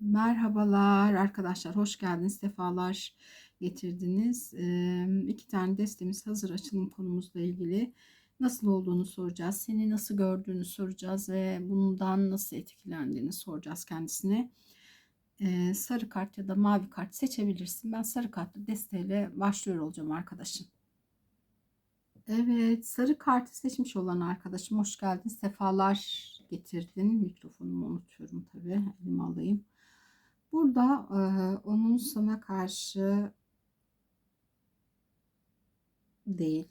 Merhabalar arkadaşlar, hoş geldiniz, sefalar getirdiniz. Ee, iki tane destemiz hazır açılım konumuzla ilgili. Nasıl olduğunu soracağız, seni nasıl gördüğünü soracağız ve bundan nasıl etkilendiğini soracağız kendisine. Ee, sarı kart ya da mavi kart seçebilirsin. Ben sarı kartlı desteğiyle başlıyor olacağım arkadaşım. Evet, sarı kartı seçmiş olan arkadaşım hoş geldin, sefalar getirdin. Mikrofonumu unutuyorum tabii, elime alayım. Burada e, onun sana karşı değil,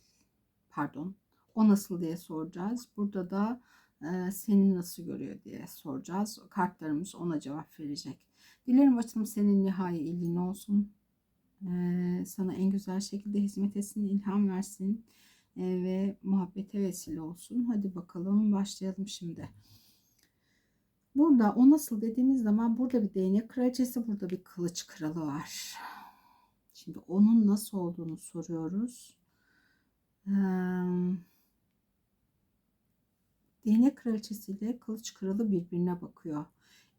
pardon, o nasıl diye soracağız. Burada da e, seni nasıl görüyor diye soracağız. Kartlarımız ona cevap verecek. Dilerim açılım senin nihai ilgin olsun. E, sana en güzel şekilde hizmet etsin, ilham versin e, ve muhabbete vesile olsun. Hadi bakalım başlayalım şimdi. Burada o nasıl dediğimiz zaman burada bir değnek kraliçesi, burada bir kılıç kralı var. Şimdi onun nasıl olduğunu soruyoruz. Ee, değnek kraliçesi ile kılıç kralı birbirine bakıyor.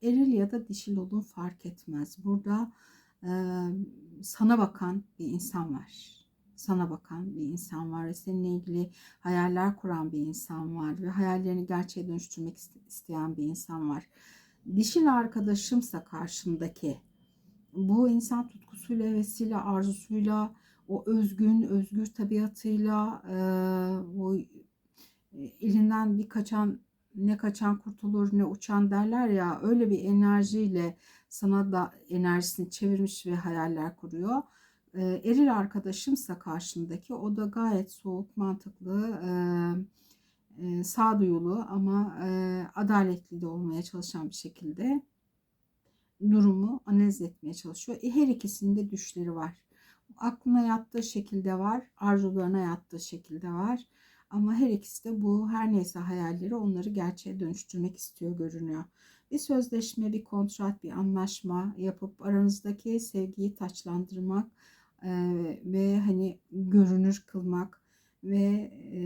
Eril ya da dişil olun fark etmez. Burada e, sana bakan bir insan var sana bakan bir insan var ve seninle ilgili hayaller kuran bir insan var ve hayallerini gerçeğe dönüştürmek isteyen bir insan var. Dişil arkadaşımsa karşımdaki bu insan tutkusuyla, hevesiyle, arzusuyla, o özgün, özgür tabiatıyla, e, o elinden bir kaçan ne kaçan kurtulur ne uçan derler ya öyle bir enerjiyle sana da enerjisini çevirmiş ve hayaller kuruyor e, eril arkadaşımsa karşımdaki o da gayet soğuk, mantıklı, e, e, sağduyulu ama e, adaletli de olmaya çalışan bir şekilde durumu analiz etmeye çalışıyor. E, her ikisinde düşleri var. Aklına yattığı şekilde var, arzularına yattığı şekilde var. Ama her ikisi de bu her neyse hayalleri onları gerçeğe dönüştürmek istiyor görünüyor. Bir sözleşme, bir kontrat, bir anlaşma yapıp aranızdaki sevgiyi taçlandırmak, ve hani görünür kılmak ve e,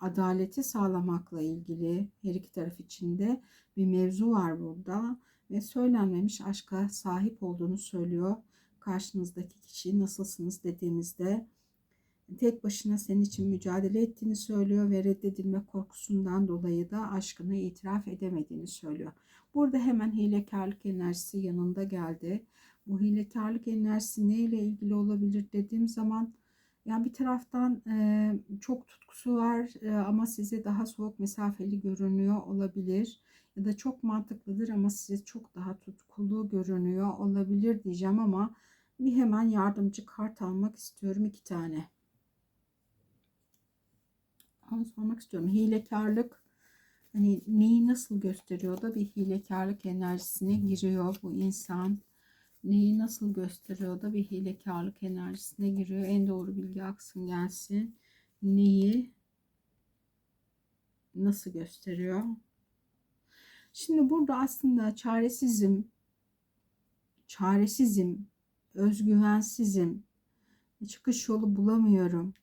adaleti sağlamakla ilgili her iki taraf içinde bir mevzu var burada ve söylenmemiş aşka sahip olduğunu söylüyor. Karşınızdaki kişi nasılsınız dediğimizde tek başına senin için mücadele ettiğini söylüyor ve reddedilme korkusundan dolayı da aşkını itiraf edemediğini söylüyor. Burada hemen hilekarlık enerjisi yanında geldi bu hilekarlık enerjisi neyle ilgili olabilir dediğim zaman yani bir taraftan e, çok tutkusu var e, ama size daha soğuk mesafeli görünüyor olabilir. Ya da çok mantıklıdır ama size çok daha tutkulu görünüyor olabilir diyeceğim ama bir hemen yardımcı kart almak istiyorum iki tane. Onu sormak istiyorum. Hilekarlık hani neyi nasıl gösteriyor da bir hilekarlık enerjisine giriyor bu insan neyi nasıl gösteriyor da bir hilekarlık enerjisine giriyor. En doğru bilgi aksın gelsin. Neyi nasıl gösteriyor? Şimdi burada aslında çaresizim, çaresizim, özgüvensizim, çıkış yolu bulamıyorum.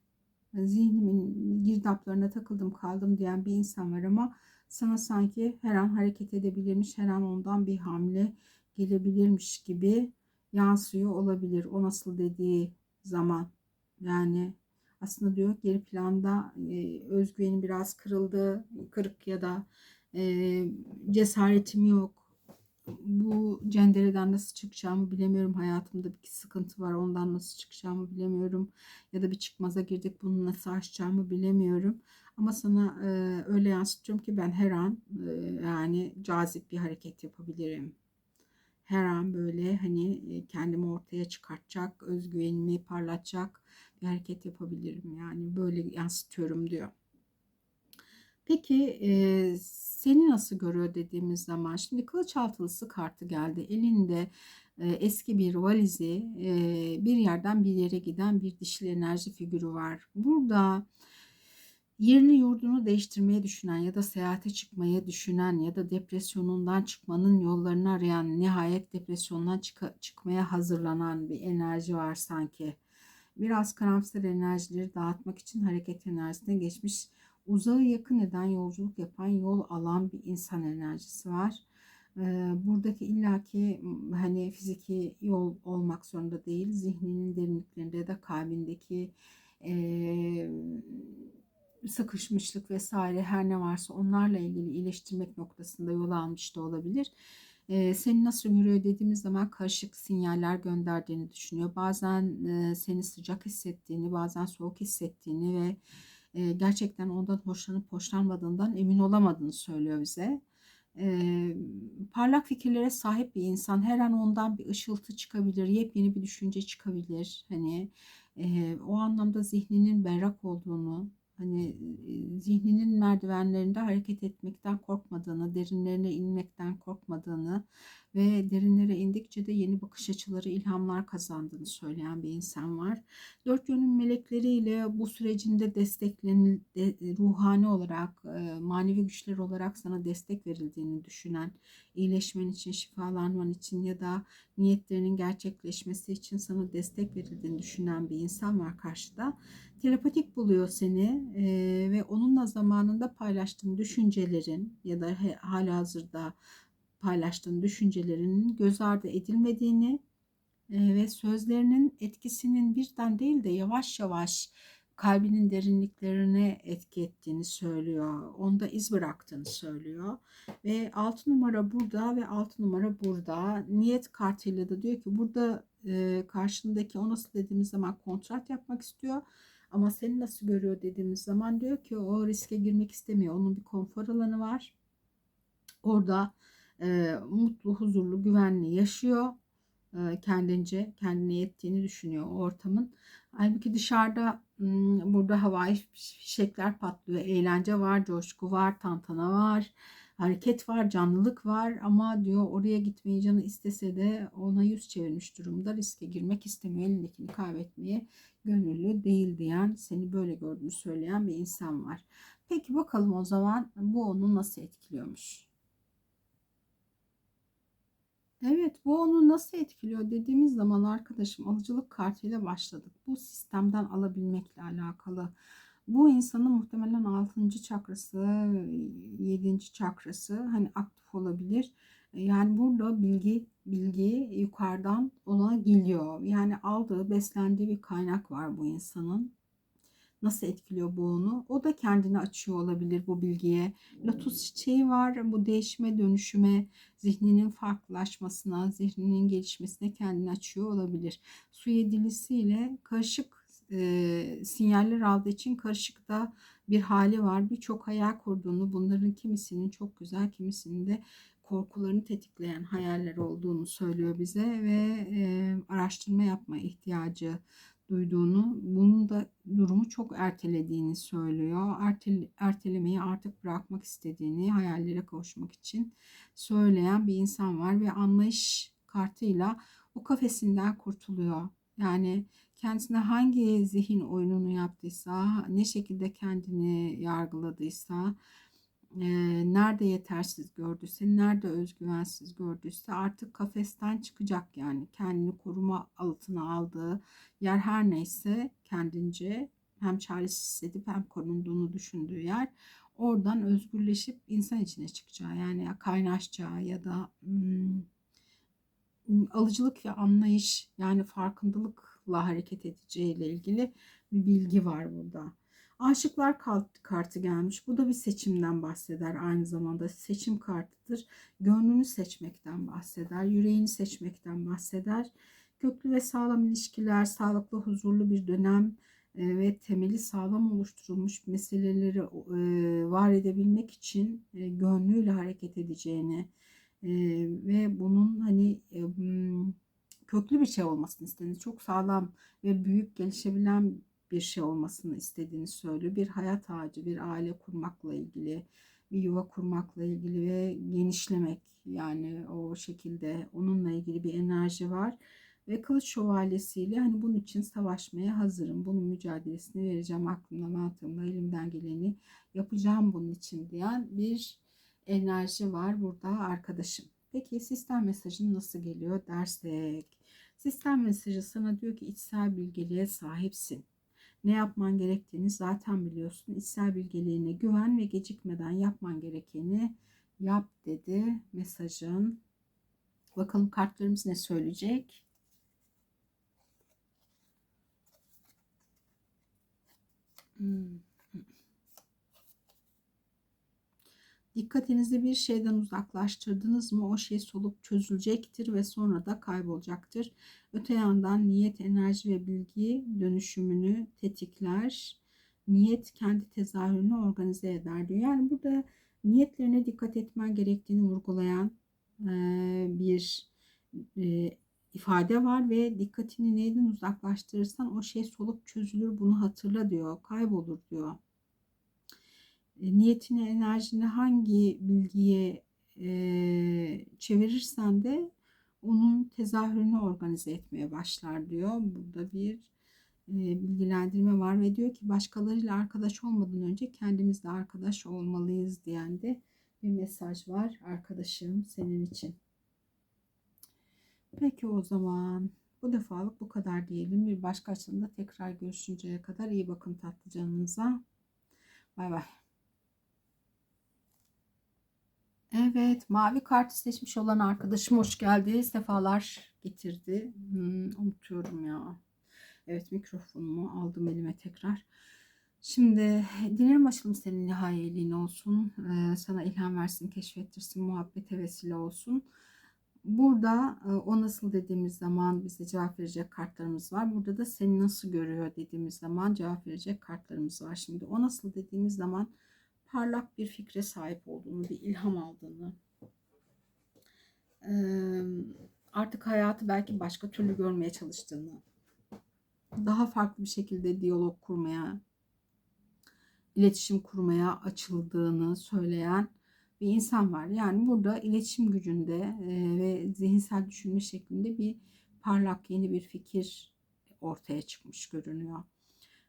Zihnimin girdaplarına takıldım kaldım diyen bir insan var ama sana sanki her an hareket edebilirmiş, her an ondan bir hamle gelebilirmiş gibi yansıyor olabilir. O nasıl dediği zaman yani aslında diyor geri planda e, özgüvenim biraz kırıldı, kırık ya da e, cesaretim yok. Bu cendereden nasıl çıkacağımı bilemiyorum. Hayatımda bir sıkıntı var. Ondan nasıl çıkacağımı bilemiyorum. Ya da bir çıkmaza girdik. Bunu nasıl aşacağımı bilemiyorum. Ama sana e, öyle yansıtıyorum ki ben her an e, yani cazip bir hareket yapabilirim her an böyle hani kendimi ortaya çıkartacak, özgüvenimi parlatacak bir hareket yapabilirim. Yani böyle yansıtıyorum diyor. Peki e, seni nasıl görüyor dediğimiz zaman şimdi kılıç altılısı kartı geldi. Elinde e, eski bir valizi e, bir yerden bir yere giden bir dişli enerji figürü var. Burada Yerini yurdunu değiştirmeye düşünen ya da seyahate çıkmaya düşünen ya da depresyonundan çıkmanın yollarını arayan, nihayet depresyondan çık çıkmaya hazırlanan bir enerji var sanki. Biraz karamsar enerjileri dağıtmak için hareket enerjisine geçmiş, uzağı yakın eden yolculuk yapan, yol alan bir insan enerjisi var. Buradaki illaki hani fiziki yol olmak zorunda değil. Zihninin derinliklerinde da kalbindeki e, sıkışmışlık vesaire her ne varsa onlarla ilgili iyileştirmek noktasında yol almış da olabilir. Ee, seni nasıl görüyor dediğimiz zaman karışık sinyaller gönderdiğini düşünüyor. Bazen e, seni sıcak hissettiğini, bazen soğuk hissettiğini ve e, gerçekten ondan hoşlanıp hoşlanmadığından emin olamadığını söylüyor bize. E, parlak fikirlere sahip bir insan her an ondan bir ışıltı çıkabilir, yepyeni bir düşünce çıkabilir. Hani e, o anlamda zihninin berrak olduğunu, hani zihninin merdivenlerinde hareket etmekten korkmadığını, derinlerine inmekten korkmadığını ve derinlere indikçe de yeni bakış açıları, ilhamlar kazandığını söyleyen bir insan var. Dört yönün melekleriyle bu sürecinde desteklen de, ruhani olarak, manevi güçler olarak sana destek verildiğini düşünen, iyileşmen için, şifalanman için ya da niyetlerinin gerçekleşmesi için sana destek verildiğini düşünen bir insan var karşıda. Telepatik buluyor seni e, ve onunla zamanında paylaştığın düşüncelerin ya da he, halihazırda paylaştığın düşüncelerinin göz ardı edilmediğini e, ve sözlerinin etkisinin birden değil de yavaş yavaş kalbinin derinliklerine etki ettiğini söylüyor. Onda iz bıraktığını söylüyor. Ve 6 numara burada ve 6 numara burada. Niyet kartıyla da diyor ki burada e, karşındaki o nasıl dediğimiz zaman kontrat yapmak istiyor. Ama seni nasıl görüyor dediğimiz zaman diyor ki o riske girmek istemiyor. Onun bir konfor alanı var. Orada e, mutlu, huzurlu, güvenli yaşıyor. E, kendince, kendine yettiğini düşünüyor o ortamın. Halbuki dışarıda burada havai fişekler patlıyor. Eğlence var, coşku var, tantana var hareket var, canlılık var ama diyor oraya gitmeyi canı istese de ona yüz çevirmiş durumda. Riske girmek istemiyor, elindekini kaybetmeye gönüllü değil diyen, seni böyle gördüğünü söyleyen bir insan var. Peki bakalım o zaman bu onu nasıl etkiliyormuş? Evet bu onu nasıl etkiliyor dediğimiz zaman arkadaşım alıcılık kartıyla başladık. Bu sistemden alabilmekle alakalı. Bu insanın muhtemelen 6. çakrası, 7. çakrası hani aktif olabilir. Yani burada bilgi bilgi yukarıdan ona geliyor. Yani aldığı, beslendiği bir kaynak var bu insanın. Nasıl etkiliyor bu onu? O da kendini açıyor olabilir bu bilgiye. Lotus çiçeği var. Bu değişime, dönüşüme, zihninin farklılaşmasına, zihninin gelişmesine kendini açıyor olabilir. Su yedilisiyle karışık e, sinyaller aldığı için karışık da bir hali var. Birçok hayal kurduğunu, bunların kimisinin çok güzel, kimisinin de korkularını tetikleyen hayaller olduğunu söylüyor bize ve e, araştırma yapma ihtiyacı duyduğunu, bunun da durumu çok ertelediğini söylüyor. Ertel, ertelemeyi artık bırakmak istediğini, hayallere kavuşmak için söyleyen bir insan var ve anlayış kartıyla o kafesinden kurtuluyor. Yani kendisine hangi zihin oyununu yaptıysa, ne şekilde kendini yargıladıysa, nerede yetersiz gördüyse, nerede özgüvensiz gördüyse artık kafesten çıkacak yani. Kendini koruma altına aldığı yer her neyse kendince hem çaresiz hissedip hem korunduğunu düşündüğü yer oradan özgürleşip insan içine çıkacağı yani kaynaşacağı ya da hmm, alıcılık ve anlayış yani farkındalıkla hareket edeceğiyle ilgili bir bilgi var burada. Aşıklar kartı gelmiş. Bu da bir seçimden bahseder aynı zamanda. Seçim kartıdır. Gönlünü seçmekten bahseder. Yüreğini seçmekten bahseder. Köklü ve sağlam ilişkiler, sağlıklı, huzurlu bir dönem e, ve temeli sağlam oluşturulmuş meseleleri e, var edebilmek için e, gönlüyle hareket edeceğini ve bunun hani köklü bir şey olmasını istediğini, çok sağlam ve büyük gelişebilen bir şey olmasını istediğini söylüyor. Bir hayat ağacı, bir aile kurmakla ilgili, bir yuva kurmakla ilgili ve genişlemek yani o şekilde onunla ilgili bir enerji var. Ve kılıç şövalyesiyle hani bunun için savaşmaya hazırım. Bunun mücadelesini vereceğim aklımda, mantığımda, elimden geleni yapacağım bunun için diyen bir enerji var burada arkadaşım. Peki sistem mesajın nasıl geliyor dersek. Sistem mesajı sana diyor ki içsel bilgeliğe sahipsin. Ne yapman gerektiğini zaten biliyorsun. İçsel bilgeliğine güven ve gecikmeden yapman gerekeni Yap dedi mesajın. Bakalım kartlarımız ne söyleyecek? Hmm. Dikkatinizi bir şeyden uzaklaştırdınız mı o şey solup çözülecektir ve sonra da kaybolacaktır. Öte yandan niyet, enerji ve bilgi dönüşümünü tetikler. Niyet kendi tezahürünü organize eder diyor. Yani burada niyetlerine dikkat etmen gerektiğini vurgulayan bir ifade var ve dikkatini neyden uzaklaştırırsan o şey solup çözülür bunu hatırla diyor. Kaybolur diyor. E, niyetini, enerjini hangi bilgiye e, çevirirsen de onun tezahürünü organize etmeye başlar diyor. Burada bir e, bilgilendirme var ve diyor ki başkalarıyla arkadaş olmadan önce kendimizle arkadaş olmalıyız diyen de bir mesaj var arkadaşım senin için. Peki o zaman bu defalık bu kadar diyelim. Bir başka açılımda tekrar görüşünceye kadar iyi bakın tatlı canınıza. Bay bay. Evet, mavi kartı seçmiş olan arkadaşım hoş geldi. Sefalar getirdi. Hmm, unutuyorum ya. Evet, mikrofonumu aldım elime tekrar. Şimdi dilerim açılım senin nihayeliğin olsun. Ee, sana ilham versin, keşfettirsin, muhabbete vesile olsun. Burada e, o nasıl dediğimiz zaman bize cevap verecek kartlarımız var. Burada da seni nasıl görüyor dediğimiz zaman cevap verecek kartlarımız var. Şimdi o nasıl dediğimiz zaman parlak bir fikre sahip olduğunu, bir ilham aldığını, artık hayatı belki başka türlü görmeye çalıştığını, daha farklı bir şekilde diyalog kurmaya, iletişim kurmaya açıldığını söyleyen bir insan var. Yani burada iletişim gücünde ve zihinsel düşünme şeklinde bir parlak yeni bir fikir ortaya çıkmış görünüyor.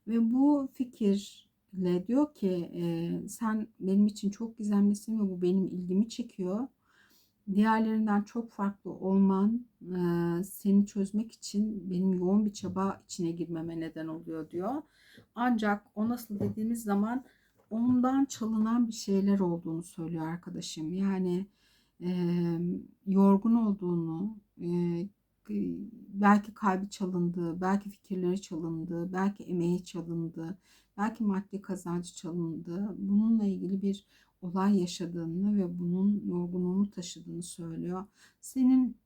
Ve bu fikir ile diyor ki e, sen benim için çok gizemlisin ve bu benim ilgimi çekiyor. Diğerlerinden çok farklı olman e, seni çözmek için benim yoğun bir çaba içine girmeme neden oluyor diyor. Ancak o nasıl dediğimiz zaman ondan çalınan bir şeyler olduğunu söylüyor arkadaşım. Yani e, yorgun olduğunu, e, belki kalbi çalındı, belki fikirleri çalındı, belki emeği çalındı, belki maddi kazancı çalındı. Bununla ilgili bir olay yaşadığını ve bunun yorgunluğunu taşıdığını söylüyor. Senin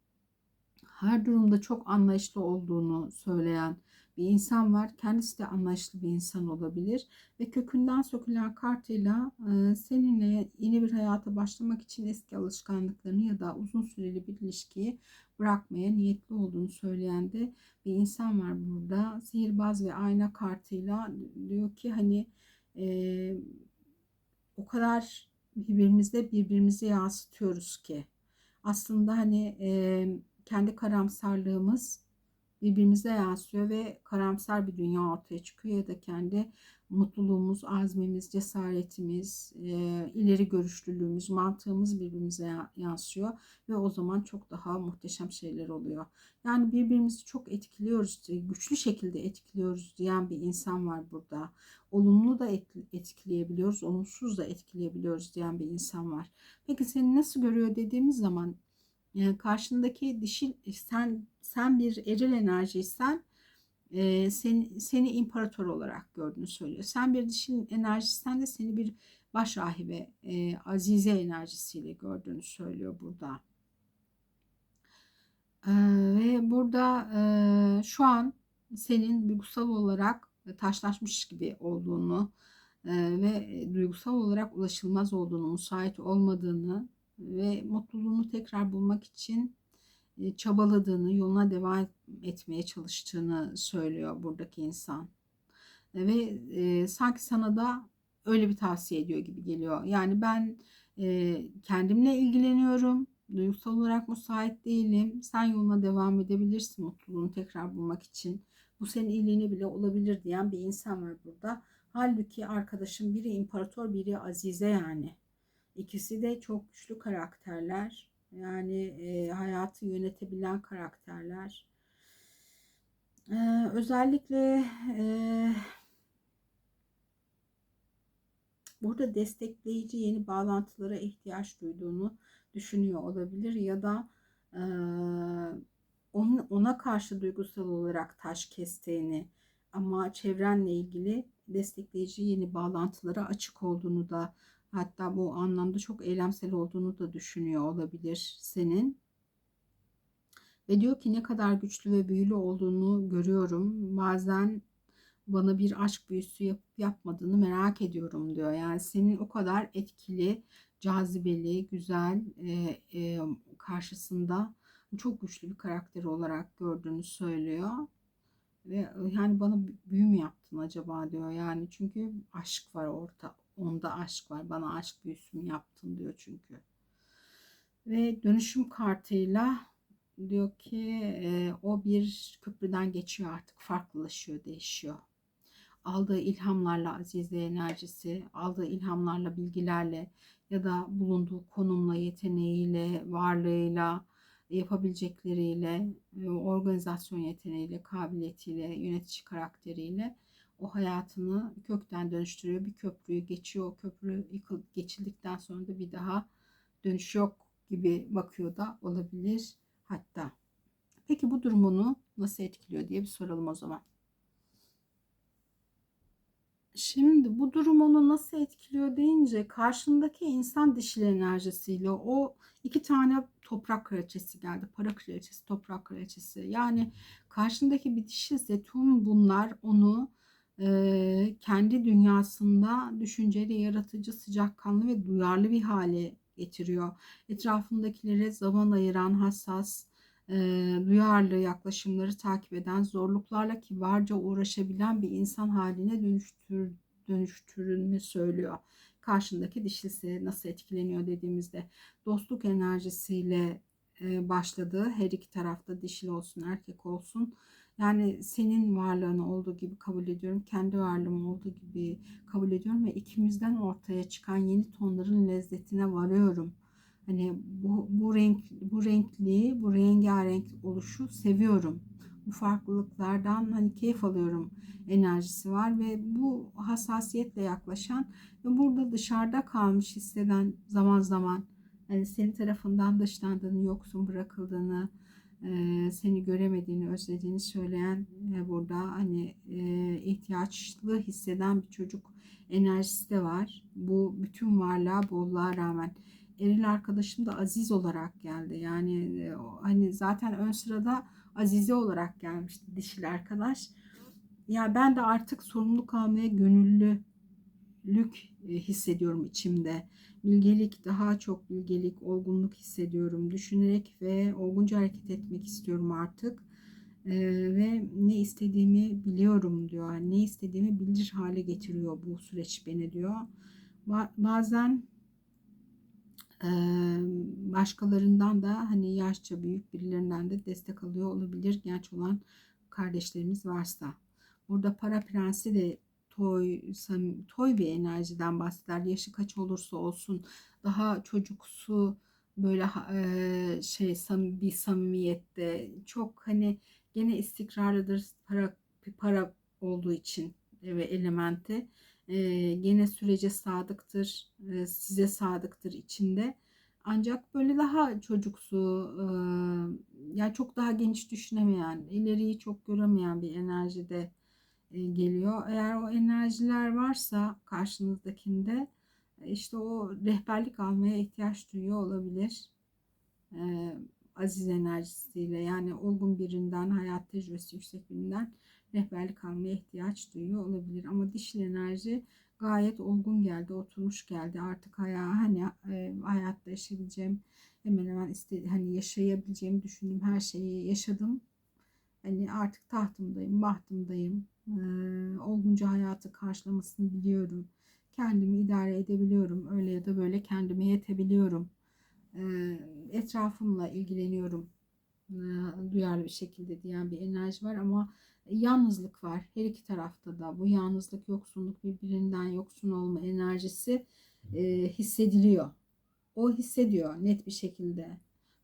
her durumda çok anlayışlı olduğunu söyleyen bir insan var. Kendisi de anlayışlı bir insan olabilir. Ve kökünden sökülen kartıyla seninle yeni bir hayata başlamak için eski alışkanlıklarını ya da uzun süreli bir ilişkiyi bırakmaya niyetli olduğunu söyleyen de bir insan var burada. Sihirbaz ve ayna kartıyla diyor ki hani e, o kadar birbirimizde birbirimizi yansıtıyoruz ki aslında hani e, kendi karamsarlığımız birbirimize yansıyor ve karamsar bir dünya ortaya çıkıyor ya da kendi mutluluğumuz, azmimiz, cesaretimiz, e, ileri görüşlülüğümüz, mantığımız birbirimize yansıyor ve o zaman çok daha muhteşem şeyler oluyor. Yani birbirimizi çok etkiliyoruz, güçlü şekilde etkiliyoruz diyen bir insan var burada. Olumlu da etkileyebiliyoruz, olumsuz da etkileyebiliyoruz diyen bir insan var. Peki seni nasıl görüyor dediğimiz zaman karşındaki dişil sen sen bir eril enerjiysen e, seni, seni imparator olarak gördüğünü söylüyor. Sen bir dişil enerjisten de seni bir baş rahibe, e, azize enerjisiyle gördüğünü söylüyor burada. E, ve burada e, şu an senin duygusal olarak taşlaşmış gibi olduğunu e, ve duygusal olarak ulaşılmaz olduğunu, müsait olmadığını ve mutluluğunu tekrar bulmak için e, çabaladığını, yoluna devam etmeye çalıştığını söylüyor buradaki insan. Ve e, sanki sana da öyle bir tavsiye ediyor gibi geliyor. Yani ben e, kendimle ilgileniyorum, duygusal olarak müsait değilim. Sen yoluna devam edebilirsin mutluluğunu tekrar bulmak için. Bu senin iyiliğine bile olabilir diyen bir insan var burada. Halbuki arkadaşım biri imparator, biri azize yani. İkisi de çok güçlü karakterler. Yani e, hayatı yönetebilen karakterler. Ee, özellikle e, burada destekleyici yeni bağlantılara ihtiyaç duyduğunu düşünüyor olabilir ya da e, onun, ona karşı duygusal olarak taş kestiğini ama çevrenle ilgili destekleyici yeni bağlantılara açık olduğunu da hatta bu anlamda çok eylemsel olduğunu da düşünüyor olabilir senin. Ve diyor ki ne kadar güçlü ve büyülü olduğunu görüyorum. Bazen bana bir aşk büyüsü yapıp yapmadığını merak ediyorum diyor. Yani senin o kadar etkili, cazibeli, güzel e, e, karşısında çok güçlü bir karakter olarak gördüğünü söylüyor. Ve yani bana büyü mü yaptın acaba diyor. Yani çünkü aşk var orta. Onda aşk var. Bana aşk büyüsü yaptın diyor çünkü. Ve dönüşüm kartıyla diyor ki e, o bir köprüden geçiyor artık. Farklılaşıyor, değişiyor aldığı ilhamlarla azize enerjisi, aldığı ilhamlarla, bilgilerle ya da bulunduğu konumla, yeteneğiyle, varlığıyla, yapabilecekleriyle, e, organizasyon yeteneğiyle, kabiliyetiyle, yönetici karakteriyle o hayatını kökten dönüştürüyor. Bir köprüyü geçiyor. O köprü yıkıl, geçildikten sonra da bir daha dönüş yok gibi bakıyor da olabilir hatta. Peki bu durumunu nasıl etkiliyor diye bir soralım o zaman. Şimdi bu durum onu nasıl etkiliyor deyince karşındaki insan dişil enerjisiyle o iki tane toprak kraliçesi geldi. Para kraliçesi, toprak kraliçesi. Yani karşındaki bir dişilse tüm bunlar onu kendi dünyasında düşünceli, yaratıcı, sıcakkanlı ve duyarlı bir hale getiriyor. Etrafındakilere zaman ayıran, hassas, duyarlı yaklaşımları takip eden, zorluklarla kibarca uğraşabilen bir insan haline dönüştür, dönüştürünü söylüyor. Karşındaki dişlisi nasıl etkileniyor dediğimizde dostluk enerjisiyle e, başladı. Her iki tarafta dişil olsun erkek olsun. Yani senin varlığını olduğu gibi kabul ediyorum. Kendi varlığım olduğu gibi kabul ediyorum ve ikimizden ortaya çıkan yeni tonların lezzetine varıyorum Hani bu, bu renk bu renkli, bu rengarenk oluşu seviyorum. Bu farklılıklardan hani keyif alıyorum enerjisi var ve bu hassasiyetle yaklaşan ve burada dışarıda kalmış hisseden zaman zaman yani senin tarafından dışlandığını, yoksun bırakıldığını, seni göremediğini, özlediğini söyleyen burada hani ihtiyaçlı hisseden bir çocuk enerjisi de var. Bu bütün varlığa, bolluğa rağmen eril arkadaşım da Aziz olarak geldi. Yani e, hani zaten ön sırada Azize olarak gelmişti dişil arkadaş. Ya ben de artık sorumluluk almaya gönüllülük e, hissediyorum içimde. Bilgelik, daha çok bilgelik, olgunluk hissediyorum. Düşünerek ve olgunca hareket etmek istiyorum artık. Ee, ve ne istediğimi biliyorum diyor. Ne istediğimi bilir hale getiriyor bu süreç beni diyor. Ba- bazen başkalarından da hani yaşça büyük birilerinden de destek alıyor olabilir genç olan kardeşlerimiz varsa. Burada para prensi de toy, toy bir enerjiden bahseder. Yaşı kaç olursa olsun daha çocuksu böyle şey bir samimiyette çok hani gene istikrarlıdır para para olduğu için ve elementi e, gene sürece sadıktır, e, size sadıktır içinde. Ancak böyle daha çocuksu, e, yani çok daha geniş düşünemeyen, ileriyi çok göremeyen bir enerjide e, geliyor. Eğer o enerjiler varsa karşınızdakinde işte o rehberlik almaya ihtiyaç duyuyor olabilir. E, aziz enerjisiyle yani olgun birinden, hayat tecrübesi yüksek birinden rehberlik almaya ihtiyaç duyuyor olabilir. Ama dişil enerji gayet olgun geldi, oturmuş geldi. Artık hayal, hani e, hayatta yaşayabileceğim, hemen hemen iste, hani yaşayabileceğimi düşündüğüm her şeyi yaşadım. Hani artık tahtımdayım, bahtımdayım. Olgunca hayatı karşılamasını biliyorum. Kendimi idare edebiliyorum. Öyle ya da böyle kendime yetebiliyorum. Etrafımla ilgileniyorum. Duyarlı bir şekilde diyen bir enerji var ama yalnızlık var. Her iki tarafta da bu yalnızlık, yoksunluk, birbirinden yoksun olma enerjisi e, hissediliyor. O hissediyor net bir şekilde.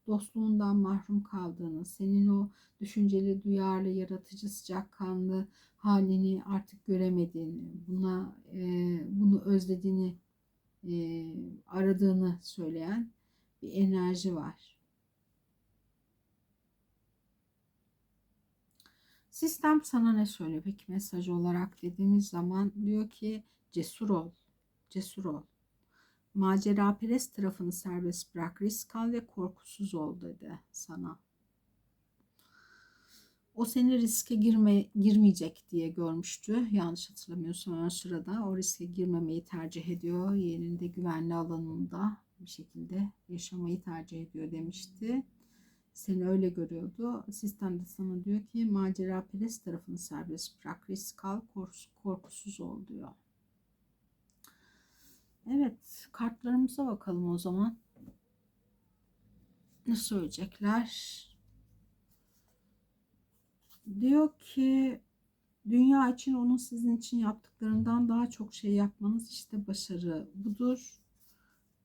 Dostluğundan mahrum kaldığını, senin o düşünceli, duyarlı, yaratıcı, sıcakkanlı halini artık göremediğini, buna e, bunu özlediğini e, aradığını söyleyen bir enerji var. Sistem sana ne söylüyor peki mesaj olarak dediğimiz zaman diyor ki cesur ol, cesur ol. Macera perest tarafını serbest bırak, risk al ve korkusuz ol dedi sana. O seni riske girme, girmeyecek diye görmüştü. Yanlış hatırlamıyorsam ön sırada o riske girmemeyi tercih ediyor. Yerinde güvenli alanında bir şekilde yaşamayı tercih ediyor demişti. Seni öyle görüyordu. Sistem de sana diyor ki macera perest tarafını serbest bırak, risk al, korkusuz ol diyor. Evet, kartlarımıza bakalım o zaman. Ne söyleyecekler? Diyor ki dünya için onun sizin için yaptıklarından daha çok şey yapmanız işte başarı budur.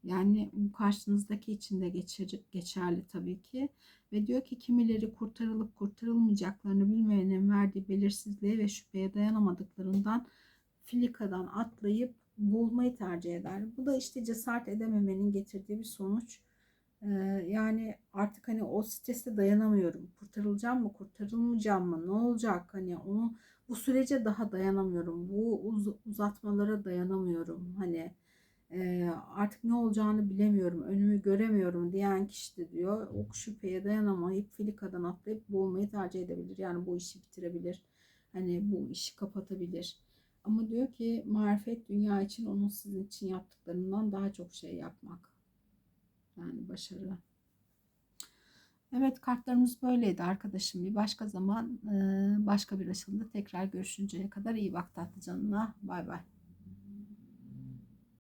Yani bu karşınızdaki için de geçer, geçerli tabii ki. Ve diyor ki kimileri kurtarılıp kurtarılmayacaklarını bilmeyenin verdiği belirsizliğe ve şüpheye dayanamadıklarından filikadan atlayıp bulmayı tercih eder. Bu da işte cesaret edememenin getirdiği bir sonuç. Ee, yani artık hani o strese dayanamıyorum. Kurtarılacağım mı, kurtarılmayacağım mı, ne olacak? Hani onu bu sürece daha dayanamıyorum. Bu uz uzatmalara dayanamıyorum. Hani e, artık ne olacağını bilemiyorum, önümü göremiyorum diyen kişi de diyor o şüpheye dayanamayıp filikadan atlayıp boğulmayı tercih edebilir. Yani bu işi bitirebilir. Hani bu işi kapatabilir. Ama diyor ki marifet dünya için onun sizin için yaptıklarından daha çok şey yapmak. Yani başarı. Evet kartlarımız böyleydi arkadaşım. Bir başka zaman başka bir açılımda tekrar görüşünceye kadar iyi bak tatlı canına. Bay bay.